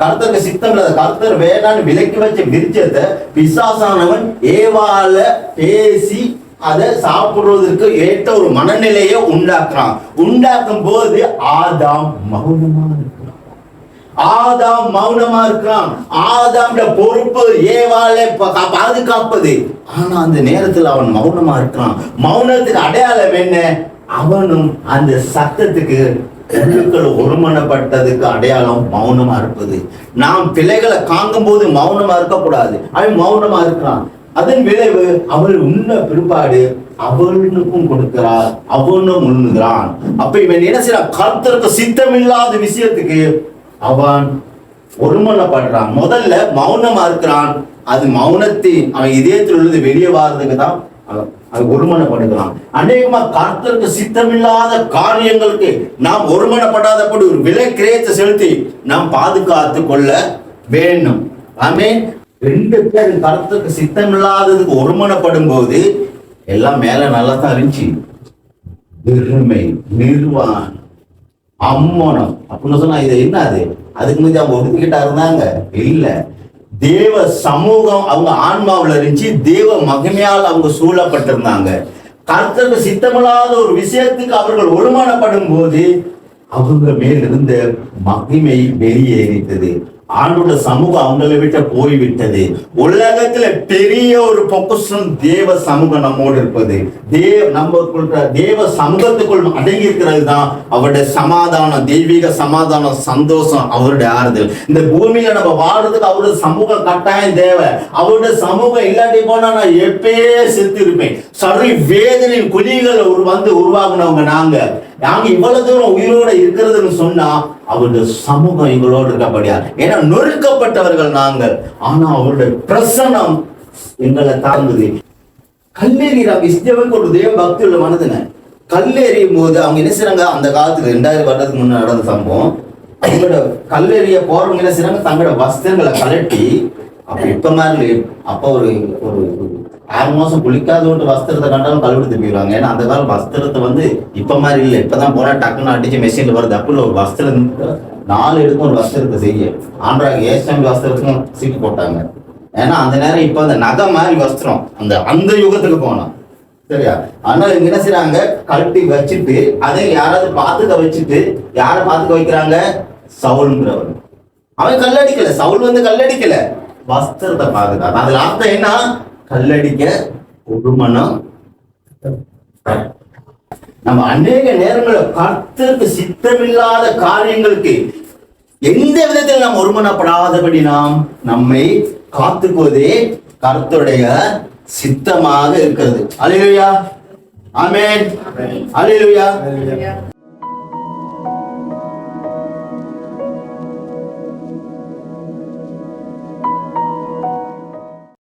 கர்த்தருக்கு சித்தம் இல்லாத கர்த்தர் வேணான்னு விலக்கி வச்ச விரிச்சத்தை பிசாசானவன் ஏவால பேசி அதை சாப்பிடுவதற்கு ஏற்ற ஒரு மனநிலையை உண்டாக்குறான். உண்டாக்கும் போது ஆதாம் மௌனமா இருக்கிறான் ஆதாம் மௌனமா இருக்கிறான். ஆதாம்ட பொறுப்பு ஏவாளை பா- பாதுகாப்பது. ஆனா அந்த நேரத்தில் அவன் மௌனமா இருக்கிறான். மௌனத்துக்கு அடையாளம் என்ன? அவனும் அந்த சத்தத்துக்கு குழுக்கள் ஒருமனப்பட்டதுக்கு அடையாளம் மௌனமா இருப்பது. நாம் பிள்ளைகளை காங்கும் போது மௌனமா இருக்கக்கூடாது. அவன் மௌனமா இருக்கிறான். அதன் விளைவு அவள் உண்ண பிற்பாடு அவனுக்கும் கொடுக்கிறார். அவனும் உண்ணுகிறான். அப்ப இவன் என்ன செய்யறான் கர்த்தருக்கு சித்தமில்லாத விஷயத்துக்கு அவன் ஒருமனப்படுறான். முதல்ல மௌனமா இருக்கிறான். அது மௌனத்தை அவன் இதயத்தில் இருந்து வெளியே வாரதுக்கு தான் அவன் அது ஒருமனப்படுகிறான் அநேகமா கர்த்தருக்கு சித்தமில்லாத காரியங்களுக்கு நாம் ஒருமனப்படாதபடி ஒரு விலை கிரயத்தை செலுத்தி நாம் பாதுகாத்து கொள்ள வேண்டும். ஆமென். ரெண்டு பேர் கருத்துக்கு சித்தமில்லாததுக்கு ஒருமனப்படும் போது எல்லாம் மேல நல்லா தான் இருந்துச்சு. வெறுமை நிர்வாணம் அம்மனம். அப்படின்னு சொன்னா இது என்னது அதுக்கு முந்தைய அவங்க ஒதுக்கிட்டா இருந்தாங்க? இல்லை. தேவ சமூகம் அவங்க ஆன்மாவில் இருந்துச்சு தேவ மகிமையால் அவங்க சூழப்பட்டிருந்தாங்க. கர்த்தருக்கு சித்தமில்லாத ஒரு விஷயத்துக்கு அவர்கள் ஒருமானப்படும் போது அவங்க மேல் இருந்த மகிமை வெளியேறித்தது ஆண்டோட சமூகம் அவங்களை விட்டு போய்விட்டது. உலகத்துல பெரிய ஒரு பொக்கசம் தேவ சமூகம் நம்மோடு இருப்பது. தேவ நம்ம தேவ சமூகத்துக்குள் அடங்கி இருக்கிறது தான் அவருடைய சமாதானம் தெய்வீக சமாதானம் சந்தோஷம் அவருடைய ஆறுதல். இந்த பூமியில நம்ம வாழ்றதுக்கு அவருடைய சமூகம் கட்டாயம் தேவை. அவருடைய சமூகம் இல்லாட்டி போனா நான் எப்பயே செத்து இருப்பேன் சரி வேதனை குழிகளை ஒரு வந்து உருவாக்குனவங்க நாங்க. நாங்க இவ்வளவு தூரம் உயிரோட இருக்கிறதுன்னு சொன்னா அவருடைய சமூகம் எங்களோடு இருக்கப்படியா? ஏன்னா நொறுக்கப்பட்டவர்கள் நாங்கள். ஆனா அவருடைய பிரசனம் எங்களை தாழ்ந்தது கல்லேரி இஸ்தேவன் ஒரு தேவ பக்தி உள்ள மனதுன. கல்லேறியும் போது அவங்க என்ன செய்றாங்க? அந்த காலத்துல ரெண்டாயிரம் வருடத்துக்கு முன்ன நடந்த சம்பவம். அவங்களோட கல்லெறிய போறவங்க என்ன செய்றாங்க? தங்களோட வஸ்திரங்களை கலட்டி அப்ப இப்ப மாதிரி அப்போ அப்ப ஒரு ஒரு ஆறு மாசம் குளிக்காத ஒரு வஸ்திரத்தை கண்டாலும் கழுவிட்டு போயிடுவாங்க ஏன்னா அந்த காலம் வஸ்திரத்தை வந்து இப்ப மாதிரி இல்லை. இப்பதான் போனா டக்குன்னு அடிச்சு மெஷின்ல வருது. அப்படி ஒரு வஸ்திரம் நாலு எடுக்கும் ஒரு வஸ்திரத்தை செய்ய. ஆண்ட்ராய்டு ஏசாமி வஸ்திரத்துக்கும் சீட்டு போட்டாங்க. ஏன்னா அந்த நேரம் இப்ப அந்த நகை மாதிரி வஸ்திரம். அந்த அந்த யுகத்துக்கு போனோம். சரியா? அதனால இவங்க என்ன செய்றாங்க? கழட்டி வச்சுட்டு அதை யாராவது பாத்துக்க வச்சுட்டு யாரை பாத்துக்க வைக்கிறாங்க? சவுல்ங்கிறவர். அவன் கல்லடிக்கல. சவுல் வந்து கல்லடிக்கல. வஸ்திரத்தை பாதுகாத்து அதுல அர்த்தம் என்ன? கல்லடிக்க ஒரு மனம் நம்ம அநேக நேரங்களில் கர்த்தருக்கு சித்தமில்லாத காரியங்களுக்கு எந்த விதத்தில் நாம் ஒருமனப்படாதபடி நாம் நம்மை காத்துக்குவதே கர்த்தருடைய சித்தமாக இருக்கிறது. அலையிலுயா ஆமென் அலையிலுயா